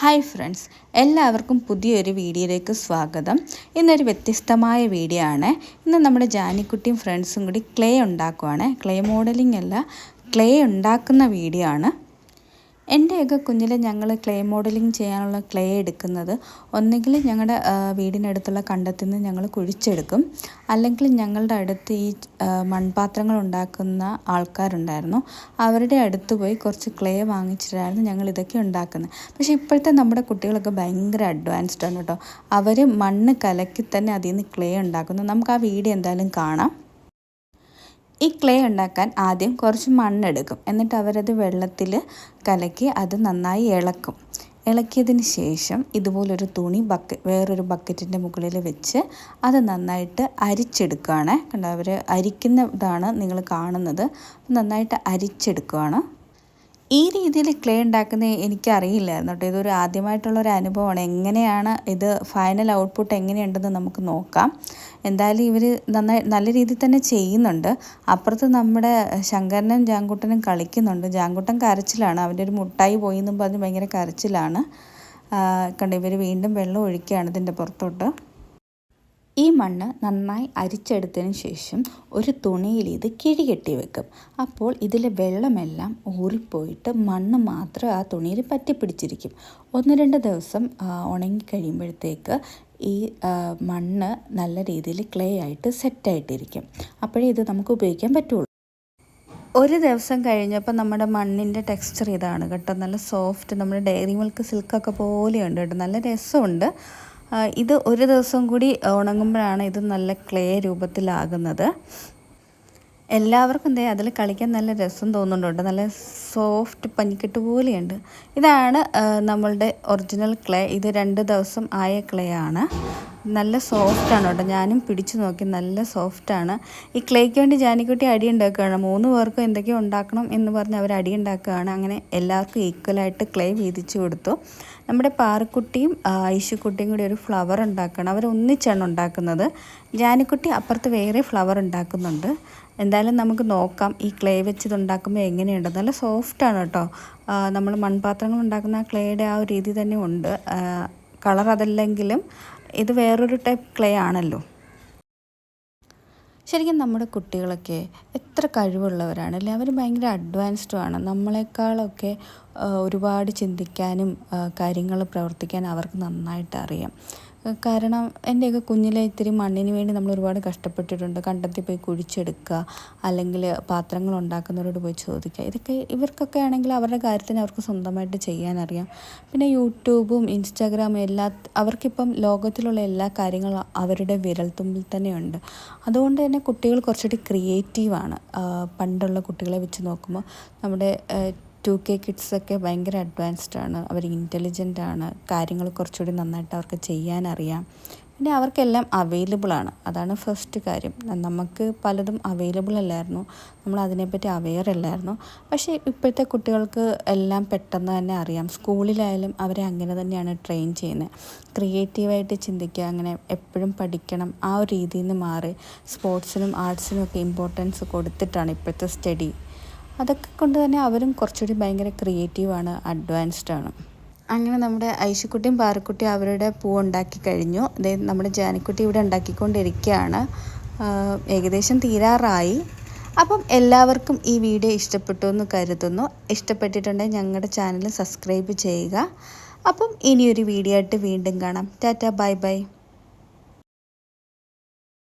Hi friends എല്ലാവർക്കും പുതിയൊരു വീഡിയോയിലേക്ക് സ്വാഗതം. ഇന്നൊരു വ്യത്യസ്തമായ വീഡിയോ ആണ്. ഇന്ന് നമ്മുടെ ജാനിക്കുട്ടിയും ഫ്രണ്ട്സും കൂടി ക്ലേ ഉണ്ടാക്കുവാണ്. ക്ലേ മോഡലിംഗ് അല്ല ക്ലേ ഉണ്ടാക്കുന്ന വീഡിയോ ആണ്. എന്റെയൊക്കെ കുഞ്ഞിൽ ഞങ്ങൾ ക്ലേ മോഡലിംഗ് ചെയ്യാനുള്ള ക്ലേ എടുക്കുന്നത് ഒന്നുകിൽ ഞങ്ങളുടെ വീടിനടുത്തുള്ള കണ്ടത്തിൽ നിന്ന് ഞങ്ങൾ കുഴിച്ചെടുക്കും. അല്ലെങ്കിൽ ഞങ്ങളുടെ അടുത്ത് ഈ മൺപാത്രങ്ങൾ ഉണ്ടാക്കുന്ന ആൾക്കാരുണ്ടായിരുന്നു. അവരുടെ അടുത്ത് പോയി കുറച്ച് ക്ലേ വാങ്ങിച്ചിട്ടായിരുന്നു ഞങ്ങൾ ഇതൊക്കെ ഉണ്ടാക്കുന്നത്. പക്ഷേ ഇപ്പോഴത്തെ നമ്മുടെ കുട്ടികളൊക്കെ ഭയങ്കര അഡ്വാൻസ്ഡ് ആണ് കേട്ടോ അവർ മണ്ണ് കലക്കി തന്നെ അതിൽ നിന്ന് ക്ലേ ഉണ്ടാക്കുന്നു. നമുക്ക് ആ വീഡിയോ എന്തായാലും കാണാം. ഈ ക്ലേ ഉണ്ടാക്കാൻ ആദ്യം കുറച്ച് മണ്ണെടുക്കും. എന്നിട്ട് അവരത് വെള്ളത്തിൽ കലക്കി അത് നന്നായി ഇളക്കും. ഇളക്കിയതിന് ശേഷം ഇതുപോലൊരു തുണി ബക്ക വേറൊരു ബക്കറ്റിന്റെ മുകളിൽ വെച്ച് അത് നന്നായിട്ട് അരിച്ചെടുക്കുകയാണ്. കണ്ടോ? അവർ അരിക്കുന്നതാണ് നിങ്ങൾ കാണുന്നത്. നന്നായിട്ട് അരിച്ചെടുക്കുകയാണ്. ഈ രീതിയിൽ ക്ലേ ഉണ്ടാക്കുന്നത് എനിക്കറിയില്ലായിരുന്നു കേട്ടോ. ഇതൊരു ആദ്യമായിട്ടുള്ളൊരു അനുഭവമാണ്. എങ്ങനെയാണ് ഇത് ഫൈനൽ ഔട്ട്പുട്ട് എങ്ങനെയുണ്ടെന്ന് നമുക്ക് നോക്കാം. എന്തായാലും ഇവർ നന്നായി നല്ല രീതിയിൽ തന്നെ ചെയ്യുന്നുണ്ട്. അപ്പുറത്ത് നമ്മുടെ ശങ്കരനും ജാങ്കുട്ടനും കളിക്കുന്നുണ്ട്. ജാങ്കുട്ടൻ കരച്ചിലാണ്. അവന്റെ ഒരു മുട്ടായി പോയി എന്നും പറഞ്ഞ് ഭയങ്കര കരച്ചിലാണ്. കണ്ടോ ഇവർ വീണ്ടും വെള്ളം ഒഴിക്കുകയാണ് ഇതിന്റെ പുറത്തോട്ട്. ഈ മണ്ണ് നന്നായി അരിച്ചെടുത്തതിന് ശേഷം ഒരു തുണിയിൽ ഇത് കിഴികെട്ടി വെക്കും. അപ്പോൾ ഇതിലെ വെള്ളമെല്ലാം ഊറിപ്പോയിട്ട് മണ്ണ് മാത്രം ആ തുണിയിൽ പറ്റിപ്പിടിച്ചിരിക്കും. ഒന്ന് രണ്ട് ദിവസം ഉണങ്ങി കഴിയുമ്പോഴത്തേക്ക് ഈ മണ്ണ് നല്ല രീതിയിൽ ക്ലേ ആയിട്ട് സെറ്റായിട്ടിരിക്കും അപ്പോഴേ ഇത് നമുക്ക് ഉപയോഗിക്കാൻ പറ്റുള്ളൂ. ഒരു ദിവസം കഴിഞ്ഞപ്പോൾ നമ്മുടെ മണ്ണിന്റെ ടെക്സ്ചർ ഇതാണ് കേട്ടോ. നല്ല സോഫ്റ്റ് നമ്മുടെ ഡെയറി മിൽക്ക് സിൽക്കൊക്കെ പോലെയുണ്ട് കേട്ടോ. നല്ല രസമുണ്ട്. ഇത് ഒരു ദിവസം കൂടി ഉണങ്ങുമ്പോഴാണ് ഇത് നല്ല ക്ലേ രൂപത്തിലാകുന്നത്. എല്ലാവർക്കും ദേ അതിൽ കളിക്കാൻ നല്ല രസം തോന്നുന്നുണ്ട്. നല്ല സോഫ്റ്റ് പനിക്കെട്ട് പോലെയുണ്ട്. ഇതാണ് നമ്മളുടെ ഒറിജിനൽ ക്ലേ ഇത് രണ്ട് ദിവസം ആയ ക്ലേ ആണ്. നല്ല സോഫ്റ്റാണ് കേട്ടോ. ഞാനും പിടിച്ചു നോക്കി നല്ല സോഫ്റ്റാണ് ഈ ക്ലേക്ക് വേണ്ടി ജാനിക്കുട്ടി അടി ഉണ്ടാക്കുകയാണ്. മൂന്ന് പേർക്കും എന്തൊക്കെയോ ഉണ്ടാക്കണം എന്ന് പറഞ്ഞ് അവർ അടി ഉണ്ടാക്കുകയാണ്. അങ്ങനെ എല്ലാവർക്കും ഈക്വലായിട്ട് ക്ലേ വീതിച്ചു കൊടുത്തു. നമ്മുടെ പാറക്കുട്ടിയും ഐശുക്കുട്ടിയും കൂടി ഒരു ഫ്ലവർ ഉണ്ടാക്കണം അവർ ഒന്നിച്ചാണ് ഉണ്ടാക്കുന്നത്. ജാനിക്കുട്ടി അപ്പുറത്ത് വേറെ ഫ്ലവർ ഉണ്ടാക്കുന്നുണ്ട്. എന്തായാലും നമുക്ക് നോക്കാം ഈ ക്ലേ വെച്ച് ഇത് ഉണ്ടാക്കുമ്പോൾ എങ്ങനെയുണ്ട്. നല്ല സോഫ്റ്റാണ് കേട്ടോ. നമ്മൾ മൺപാത്രങ്ങൾ ഉണ്ടാക്കുന്ന ആ ക്ലേയുടെ ആ ഒരു രീതി തന്നെ ഉണ്ട്. കളർ അതല്ലെങ്കിലും ഇത് വേറൊരു ടൈപ്പ് ക്ലേ ആണല്ലോ. ശരിക്കും നമ്മുടെ കുട്ടികളൊക്കെ എത്ര കഴിവുള്ളവരാണ് അല്ലേ? അവർ ഭയങ്കര അഡ്വാൻസ്ഡും ആണ്. നമ്മളെക്കാളൊക്കെ ഒരുപാട് ചിന്തിക്കാനും കാര്യങ്ങൾ പ്രവർത്തിക്കാനും അവർക്ക് നന്നായിട്ട് അറിയാം. കാരണം എന്റെയൊക്കെ കുഞ്ഞിലെ ഇത്തിരി മണ്ണിന് വേണ്ടി നമ്മൾ ഒരുപാട് കഷ്ടപ്പെട്ടിട്ടുണ്ട്. കണ്ടെത്തി പോയി കുഴിച്ചെടുക്കുക അല്ലെങ്കിൽ പാത്രങ്ങൾ ഉണ്ടാക്കുന്നവരോട് പോയി ചോദിക്കുക. ഇതൊക്കെ ഇവർക്കൊക്കെ ആണെങ്കിൽ അവരുടെ കാര്യത്തിന് അവർക്ക് സ്വന്തമായിട്ട് ചെയ്യാനറിയാം. പിന്നെ യൂട്യൂബും ഇൻസ്റ്റാഗ്രാമും എല്ലാ അവർക്കിപ്പം ലോകത്തിലുള്ള എല്ലാ കാര്യങ്ങളും അവരുടെ വിരൽത്തുമ്പിൽ തന്നെയുണ്ട്. അതുകൊണ്ട് തന്നെ കുട്ടികൾ കുറച്ചുകൂടി ക്രിയേറ്റീവാണ്. പണ്ടുള്ള കുട്ടികളെ വെച്ച് നോക്കുമ്പോൾ നമ്മുടെ ടു കെ കിഡ്സൊക്കെ ഭയങ്കര അഡ്വാൻസ്ഡ് ആണ്. അവർ ഇന്റലിജന്റ് ആണ്. കാര്യങ്ങൾ കുറച്ചുകൂടി നന്നായിട്ട് അവർക്ക് ചെയ്യാനറിയാം. പിന്നെ അവർക്കെല്ലാം അവൈലബിൾ ആണ്. അതാണ് ഫസ്റ്റ് കാര്യം. നമുക്ക് പലതും അവൈലബിൾ അല്ലായിരുന്നു. നമ്മൾ അതിനെപ്പറ്റി അവെയർ അല്ലായിരുന്നു. പക്ഷേ ഇപ്പോഴത്തെ കുട്ടികൾക്ക് എല്ലാം പെട്ടെന്ന് തന്നെ അറിയാം. സ്കൂളിലായാലും അവരെ അങ്ങനെ തന്നെയാണ് ട്രെയിൻ ചെയ്യുന്നത്. ക്രിയേറ്റീവായിട്ട് ചിന്തിക്കുക അങ്ങനെ എപ്പോഴും പഠിക്കണം. ആ ഒരു രീതിയിൽ നിന്ന് മാറി സ്പോർട്സിനും ആർട്സിനും ഒക്കെ ഇമ്പോർട്ടൻസ് കൊടുത്തിട്ടാണ് ഇപ്പോഴത്തെ സ്റ്റഡി അതൊക്കെ കൊണ്ട് തന്നെ അവരും കുറച്ചുകൂടി ഭയങ്കര ക്രിയേറ്റീവാണ് അഡ്വാൻസ്ഡ് ആണ്. അങ്ങനെ നമ്മുടെ ഐശുക്കുട്ടിയും പാറക്കുട്ടിയും അവരുടെ പൂ ഉണ്ടാക്കി കഴിഞ്ഞു. അതായത് നമ്മുടെ ജാനിക്കുട്ടി ഇവിടെ ഉണ്ടാക്കിക്കൊണ്ടിരിക്കുകയാണ്. ഏകദേശം തീരാറായി. അപ്പം എല്ലാവർക്കും ഈ വീഡിയോ ഇഷ്ടപ്പെട്ടു എന്ന് കരുതുന്നു. ഇഷ്ടപ്പെട്ടിട്ടുണ്ടെങ്കിൽ ഞങ്ങളുടെ ചാനൽ സബ്സ്ക്രൈബ് ചെയ്യുക. അപ്പം ഇനിയൊരു വീഡിയോ ആയിട്ട് വീണ്ടും കാണാം. Tata bye bye.